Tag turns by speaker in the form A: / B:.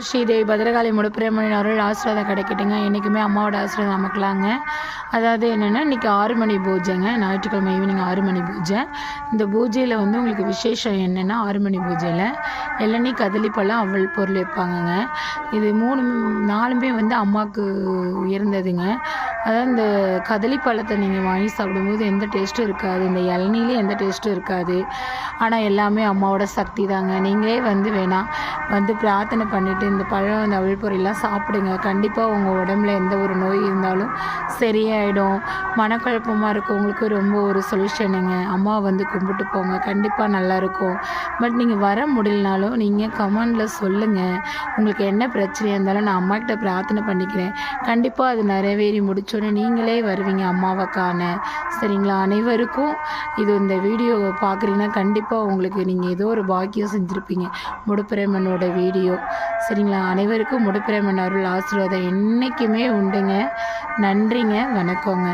A: ஸ்ரீதேவி பத்ரகாளி முடுப்பிரமணின் அருள் ஆசீர்வாதம் கிடைக்கட்டுங்க. என்றைக்குமே அம்மாவோட ஆசீர்வாதம் நமக்கலாங்க. அதாவது என்னென்னா இன்றைக்கி ஆறு மணி பூஜைங்க. ஞாயிற்றுக்கிழமை ஈவினிங் ஆறு மணி பூஜை. இந்த பூஜையில் வந்து உங்களுக்கு விசேஷம் என்னென்னா ஆறு மணி பூஜையில் இளநீ கதளிப்பழம் அவள் பொருள் வைப்பாங்கங்க. இது மூணு நாலுமே வந்து அம்மாவுக்கு உயர்ந்ததுங்க. அதாவது இந்த கதளி பழத்தை நீங்கள் வாங்கி சாப்பிடும்போது எந்த டேஸ்ட்டும் இருக்காது. இந்த இளநீலே எந்த டேஸ்ட்டும் இருக்காது. ஆனால் எல்லாமே அம்மாவோட சக்தி தாங்க. நீங்களே வந்து வேணாம் வந்து பிரார்த்தனை பண்ணிவிட்டு இந்த பழம் இந்த அவிழ்பொரியெல்லாம் சாப்பிடுங்க. கண்டிப்பாக உங்கள் உடம்புல எந்த ஒரு நோய் இருந்தாலும் சரியாயிடும். மனக்குழப்பமாக இருக்கவங்களுக்கு ரொம்ப ஒரு சொல்யூஷனுங்க அம்மா வந்து கும்பிட்டு போங்க. கண்டிப்பாக நல்லாயிருக்கும் பட் நீங்கள் வர முடியலனாலும் நீங்கள் கமெண்டில் சொல்லுங்கள் உங்களுக்கு என்ன பிரச்சனையாக இருந்தாலும் நான் அம்மாக்கிட்ட பிரார்த்தனை பண்ணிக்கிறேன். கண்டிப்பாக அது நிறைவேறி முடிச்சோன்னே நீங்களே வருவீங்க அம்மாவை காண சரிங்களா? அனைவருக்கும் இது இந்த வீடியோ பார்க்குறீங்கன்னா கண்டிப்பாக உங்களுக்கு நீங்கள் ஏதோ ஒரு பாக்கியம் செஞ்சுருப்பீங்க. முடுப்பிரமனோட வீடியோ. சரிங்களா? அனைவருக்கும் முடுப்பிரமன் அருள் ஆசீர்வாதம் என்றைக்குமே உண்டுங்க. நன்றிங்க. வணக்கங்க.